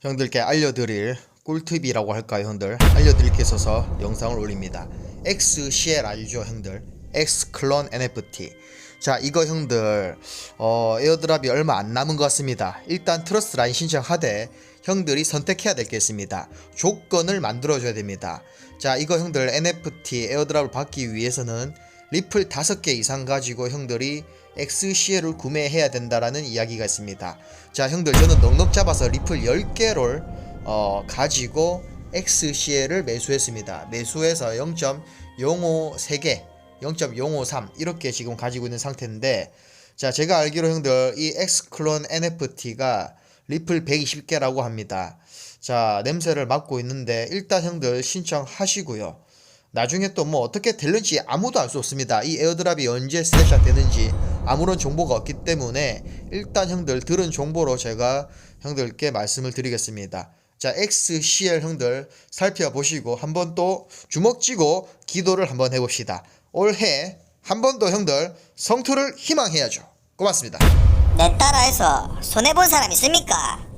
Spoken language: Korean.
형들께 알려드릴 꿀팁이라고 할까요 형들? 알려드릴 게 있어서 영상을 올립니다. XCL 알죠 형들? X클론 NFT 자 이거 형들 어, 에어드랍이 얼마 안 남은 것 같습니다. 일단 트러스트 라인 신청하되 형들이 선택해야 될 게 있습니다. 조건을 만들어 줘야 됩니다. 자 이거 형들 NFT 에어드랍을 받기 위해서는 리플 5개 이상 가지고 형들이 XCL을 구매해야 된다라는 이야기가 있습니다. 자, 형들 저는 넉넉 잡아서 리플 10개를 어, 가지고 XCL을 매수했습니다. 매수해서 0.053개, 0.053 이렇게 지금 가지고 있는 상태인데 자, 제가 알기로 형들 이 X클론 NFT가 리플 120개라고 합니다. 자, 냄새를 맡고 있는데 일단 형들 신청하시고요. 나중에 또 뭐 어떻게 될는지 아무도 알 수 없습니다. 이 에어드랍이 언제 스태샷 되는지 아무런 정보가 없기 때문에 일단 형들 들은 정보로 제가 형들께 말씀을 드리겠습니다. 자, XCL 형들 살펴보시고 한번 또 주먹 쥐고 기도를 한번 해봅시다. 올해 한 번 더 형들 성투를 희망해야죠. 고맙습니다. 내 따라해서 손해본 사람 있습니까?